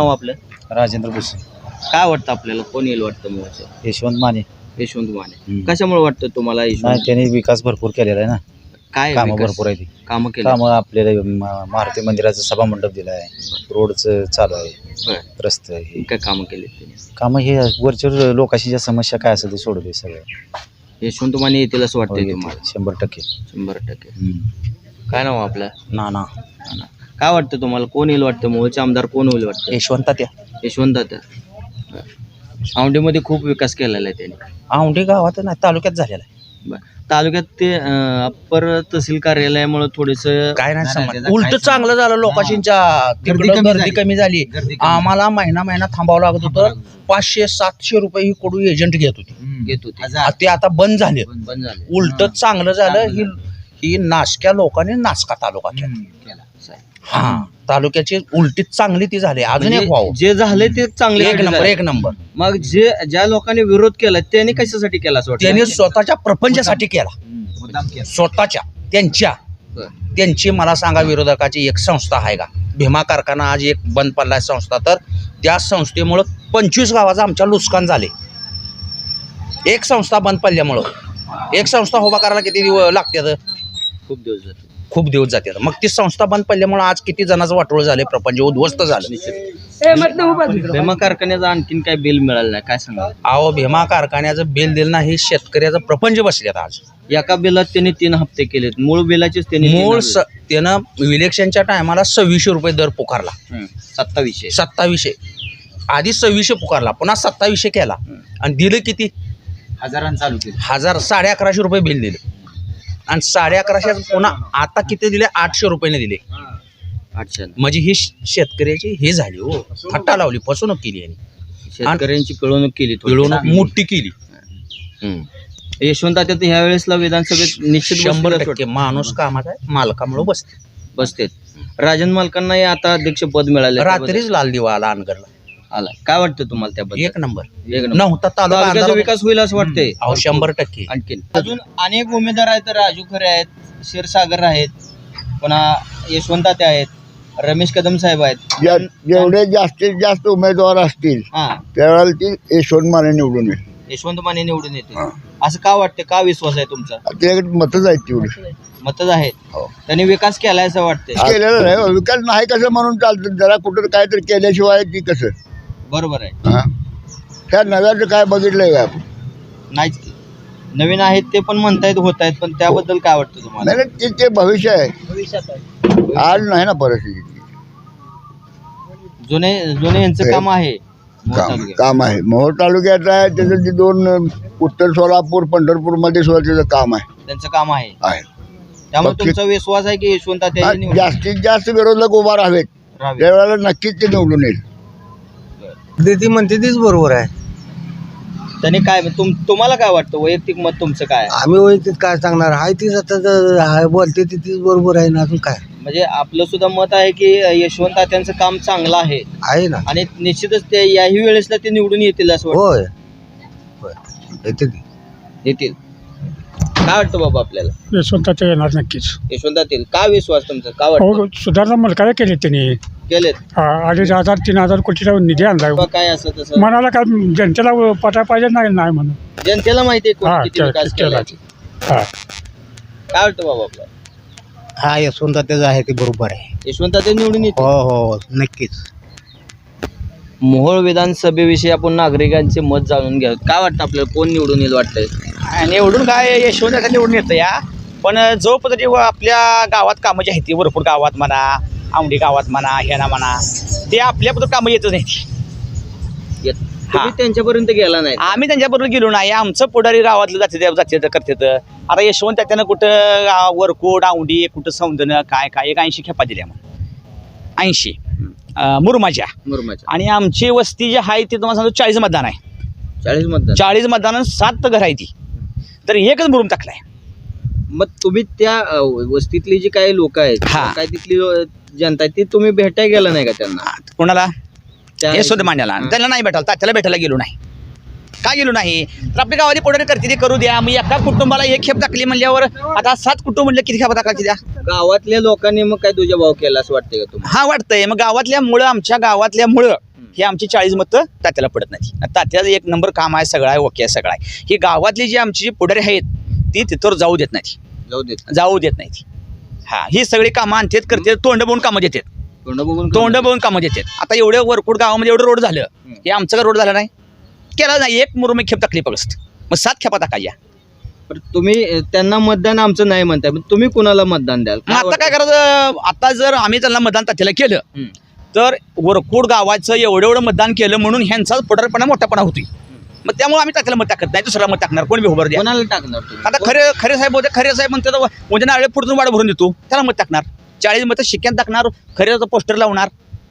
नाव आपलं? राजेंद्र भुसे. काय वाटतं आपल्याला? कोण येईल वाटतं यशवंत माने. यशवंत माने. कशामुळे वाटतं तुम्हाला नाही यशवंत त्यांनी विकास भरपूर केलेला आहे ना. काय कामं विकास? भरपूर आहे ती. कामं केली. कामं आपल्याला म- मारुती मंदिराचं सभामंडप दिलं आहे. रोडचं चालू आहे. बरं. रस्ते हे काय कामं केली त्यांनी? कामं हे वरच्या लोकांशी ज्या समस्या काय असेल ते सोडवले सगळं. यशवंत माने येतील असं वाटतंय. तुम्हाला? शंभर टक्के. शंभर टक्के. हम्म. काय नाव आपलं? ना ना काय वाटतं तुम्हाला? कोण येईल वाटतं? मोहचे आमदार कोण होईल वाटतं? यशवंत त्या यशवंत दादा औंढीमध्ये खूप विकास केलेला आहे त्यांनी. औंढे गावात नाही तालुक्यात झालेला आहे. बरं. तालुक्यात ते अं, अप्पर तहसील कार्यालयामुळे थोडस काय नाही समज उलट चांगलं झालं लोकांच्या गर्दी तिकडं कमी गर्दी झाली. कमी झाली. आम्हाला महिना महिना थांबावं लागत होतं. पाचशे सातशे रुपये ही कडू एजंट घेत होती. घेत होते. ते आता बंद झाले. बंद झाले. उलट चांगलं झालं. ही ही नाशक्या लोकांनी नाशका तालुका केला. हा तालुक्याची उलटी चांगली ती झाली. अजून एक म्हणजे व्हावं. जे झाले ते चांगले एक नंबर. एक नंबर. मग जे ज्या लोकांनी विरोध केला त्यांनी कशासाठी केला असं वाटतं? त्यांनी स्वतःच्या प्रपंचासाठी केला. स्वतःच्या त्यांच्या. त्यांची मला सांगा विरोधकाची एक संस्था आहे का? भीमा कारखाना आज एक बंद पडलाय संस्था. तर त्या संस्थेमुळं पंचवीस गावाचं आमच्या नुकसान झाले. एक संस्था बंद पडल्यामुळं. एक संस्था उभा करायला किती दिव- लागतात? खूप दिवस झाले खूप दिवस जातात मग ती संस्था बंद पडल्यामुळं आज किती जणांचं वाटोळ झाले प्रपंच उद्ध्वस्त झालं. भीमा कारखान्याचं आणखीन काय बिल मिळालं नाही काय सांगा? अहो भीमा कारखान्याचं बिल दिलं नाही शेतकऱ्याचं प्रपंच बसल्यात आज. एका बिलात त्यांनी तीन हप्ते केलेत मूळ बिलाचेच त्यांनी तीन मूळ हप्ते- त्यानं इलेक्शनच्या टायमाला सव्वीसशे रुपये दर पुकारला. हं, सत्तावीसशे. सत्तावीसशे. आधी सव्वीसशे पुकारला पुन्हा सत्तावीसशे केला. आणि दिलं किती? हजारांनी चालू केले. हजार साडे अकराशे रुपये बिल दिलं. आणि साडे अकराशे पुन्हा आता किती दिले? आठशे रुपयाने दिले. आठशे म्हणजे ही शेतकऱ्याची हे झाली हो. थट्टा लावली फसवणूक केली यांनी. शेतकऱ्यांची पिळवणूक केली. पिळवणूक मोठी केली. यशवंत आता ह्या वेळेसला विधानसभेत निश्चित शंभर टक्के माणूस कामाचा आहे मालकामुळे बसते. बसतेत. राजन मालकांनाही आता अध्यक्षपद मिळाले. रात्रीच लाल दिवा आला अनगरला. आला काय वाटतं तुम्हाला त्याबद्दल? एक नंबर. एक नंबर. नव्हता तालुका तालुक्याचा अंधारात- विकास होईल असं वाटतंय. अहो शंभर टक्के. आणखीन. अजून अनेक उमेदवार आहेत राजू खरे आहेत क्षीरसागर आहेत पुन्हा यशवंत ते आहेत रमेश कदम साहेब आहेत. ज्या- जेवढे जास्तीत जास्त उमेदवार असतील हा. त्यावेळेला ती यशवंत माने निवडून येईल. यशवंत माने निवडून येते असं का वाटतं का विश्वास आहे तुमचा? त्याकडे मतच आहेत तेवढी. मतच आहेत. हो. त्यांनी विकास केलाय असं वाटतंय. केलेलं नाही. विकास नाही कसं म्हणून चालतं? जरा कुठं काहीतरी केल्याशिवाय ती कसं? बरोबर आहे. हा. त्या नव्याचं काय बघितलंय का? आपण? नाहीच की. नवीन आहेत ते पण म्हणतायत होत आहेत पण त्याबद्दल काय वाटतं तुम्हाला? नाही नाही, ते ते भविष्य आहे. आज नाही ना परिस्थिती. जुने जुने यांचं काम आहे. काम तालुक्यात. काम आहे. मोहोळ तालुक्यात आहे त्याचं ते दोन अं, उत्तर सोलापूर पंढरपूरमध्ये सुद्धा त्याचं काम आहे. त्यांचं काम आहे. आहे. त्यामुळे तुमचा विश्वास आहे की यशवंत हा, जास्तीत जास्त विरोधक उभा राहावेत. राहावे. त्यावेळेला नक्कीच ते निवडून येईल. ती म्हणते तीच बरोबर आहे. त्यांनी काय तुम तुम्हाला काय वाटतं? वैयक्तिक मत तुमचं काय? आहे? आम्ही वैयक्तिक काय सांगणार? आहे तीच आता ज- आहे बोलते ती तीच बरोबर आहे ना अजून काय? म्हणजे आपलं सुद्धा मत आहे की यशवंत त्यांचं काम चांगलं आहे. आहे ना. आणि निश्चितच ते याही वेळेसला ते निवडून येतील असं वाटतं. होय. होय. येते ती. येतील. काय वाटतं बाबा आपल्याला? यशवंत ते येणार नक्कीच. यशवंत येतील. का विश्वास तुमचा? का वाटतं? सुधारणा मला काय केले त्यांनी. केलेत हा, अडीच हजार तीन हजार कोटीचा निधी आणलाय काय असं तसं? मनाला काय जनतेला पटा पाहिजे नाही नाही म्हणून. जनतेला माहिती आहे हा कोणी किती के- विकास केला केला हा. काय वाटतं बाबा आपल्याला हा यशवंत त्याचं आहे ते बरोबर आहे. यशवंत ते निवडून येतील? हो हो नक्कीच. मोहोळ विधानसभेविषयी आपण नागरिकांचे मत जाणून घ्या काय वाटतं आपल्याला? कोण निवडून येईल वाटतंय? निवडून काय यशवंत निवडून येतं या पण जो पद्धती आपल्या गावात कामं जी आहेत ती भरपूर गावात म्हणा औंढी गावात म्हणा ह्याना म्हणा ते आपल्याबद्दल कामं येतच नाही. तुम्ही त्यांच्यापर्यंत गेला नाही. आम्ही त्यांच्याबरोबर गेलो नाही. आमचं पुढारी गावातलं जाते जाते करतात. आता यशवंत त्यानं कुठं आ, वरकोट औंढी कुठं सौंदर्य काय काय एक ऐंशी खेपा दिल्या मग. ऐंशी. मुरमाच्या. मुरमाच्या. आणि आमची वस्ती जी आहे ती तुम्हाला सांगतो चाळीस मतदान आहे. चाळीस मतदान. चाळीस मतदान सात घर आहे ती. तर एकच मुरुम टाकलाय. मग तुम्ही त्या वस्तीतली जी काही लोक आहेत हा. काय तिथली जनता आहे ती तुम्ही भेटाय गेला नाही का त्यांना? कोणाला? त्या- यशवंत मांड्याला. त्याला नाही भेटायला त्याला भेटायला गेलो नाही. का गेलो नाही? तर आपल्या गावाली पुढे करते ते करू द्या. मग एका कुटुंबाला एक खेप टाकली म्हणल्यावर आता सात कुटुंब म्हणलं किती खेपा टाकायची द्या गावातल्या लोकांनी मग काय तुझ्या भाव केला असं वाटतंय का तुम्हाला? हा वाटतंय. मग गावातल्या मुळं आमच्या गावातल्या मुळं हे आमची चाळीस मतं तात्याला पडत नाही आणि तात्याचं एक नंबर काम आहे सगळं आहे ओके आहे सगळं आहे. ही गावातली जी आमची जी पुढारी आहेत ती तिथं जाऊ देत नाही जाऊ देत जाऊ देत नाही हा ही सगळी कामं आणतात करते तोंड बघून कामं देतात. तोंड बघून तोंड बघून कामं देतात. आता एवढं वरकुट गावामध्ये एवढं रोड झालं हे आमचं का रोड झालं नाही? केला नाही एक मुरुमी खेप टाकली फक्त मग सात खेपा टाकायच्या पण तुम्ही अ, त्यांना मतदान आमचं नाही म्हणताय मग तुम्ही कुणाला मतदान द्याल? मग आता काय करायचं? आता जर आम्ही त्यांना मतदान तात्याला केलं हम्म. तर वरकूड गावाचं एवढं एवढं मतदान केलं म्हणून ह्यांचाच पुढारपणा मोठापणा होती मग त्यामुळे आम्ही तात्याला मत टाकत नाही. दुसरा मत टाकणार. कोण बी उभं द्या. कोणाला टाकणार तुम्ही? आता खरे खरे साहेब होते खरे साहेब म्हणते म्हणजे नाळे पुढून वाढ भरून देतो. त्याला मत टाकणार. चाळीस मतं शिक्क्यात टाकणार खरेचं पोस्टर लावणार.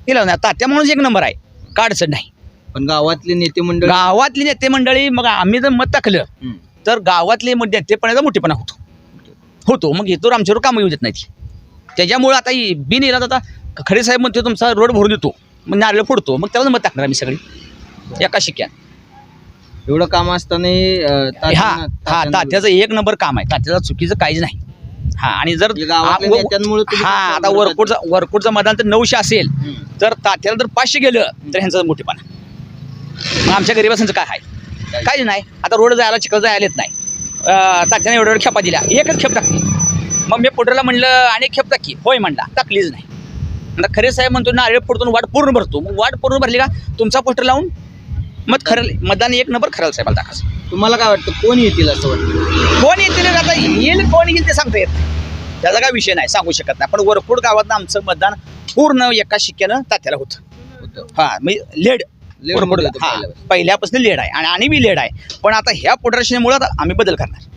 हे लावणार तात्या म्हणून एक नंबर आहे. काय अडचण नाही. पण गावातले नेते मंडळ गावातली नेते मंडळी मग आम्ही जर मत टाकलं हम्म. तर गावातले मग नेतेपणाचा मोठेपणा होतो. होतो. मग इथून आमच्यावर कामं येऊ देत नाही त्याच्यामुळे आता ही बिन इलाज आता खडे साहेब म्हणतो तुमचा रोड भरून देतो. मग नारळ फोडतो. मग त्याला मत टाकणार आम्ही सगळी. एका शिक्क्यात. एवढं काम असताना अ, तात्यांना- हा तात्यांना- तात्याचं एक नंबर काम आहे. तात्याचं चुकीचं काहीच नाही. हा आणि जर हे गावातल्या आ- नेत्यांमुळे तुम्ही हा कसं आता विरोधात- वरकोटचं वरकोटचं मतदान तर नऊशे असेल हम्म. तर तात्याला जर पाचशे गेलं तर ह्यांचं मोठेपणा. मग आमच्या गरीबासांचं काय आहे? काहीच नाही. आता रोड जायला चिखल जायला येत नाही. अं, तात्याने एवढ्या एवढ्या खेपा दिल्या एकच खेप टाकली. मग मी पोटरला म्हणलं आणि एक खेप टाकी होय म्हणला टाकलीच नाही. आता खरे साहेब म्हणतो नारळ फोडतो वाट पूर्ण भरतो. मग वाट पूर्ण भरली का तुमचा पोस्टर लावून मत खरं मतदान एक नंबर खराल साहेबाला टाकायचं तुम्हाला काय वाटतं कोण येतील असं वाटतं? कोण येतील आता येईल कोण येईल ते सांगता येत नाही. त्याचा काय विषय नाही सांगू शकत नाही. पण वरपूड गावात आमचं मतदान पूर्ण एका शिक्क्यानं तात्याला होतं. होतं. हा म्हणजे लेड. लेड वरपूडमध्ये होतं हा पहिल्यापासून. पहिल्यापासून लेड आहे. आणि आणि बी लेड आहे. पण आता ह्या पुढरशेमुळे आम्ही बदल करणार.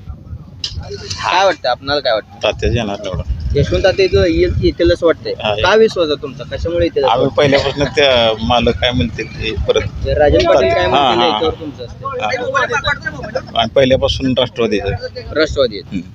काय वाटतं आपणाला काय वाटतं? तात्याच येणार निवडून यशवंत आता इथं येईल येतील असं वाटतंय हा, का विश्वास आहे तुमचा कशामुळे येतील आम्ही? पहिल्यापासून त्या मालक काय म्हणतील ते परत राजन पाटील काय हा, म्हणतील हा. याच्यावर तुमचं असतं आणि पहिल्यापासून राष्ट्रवादीचं राष्ट्रवादी आहेत. हम्म.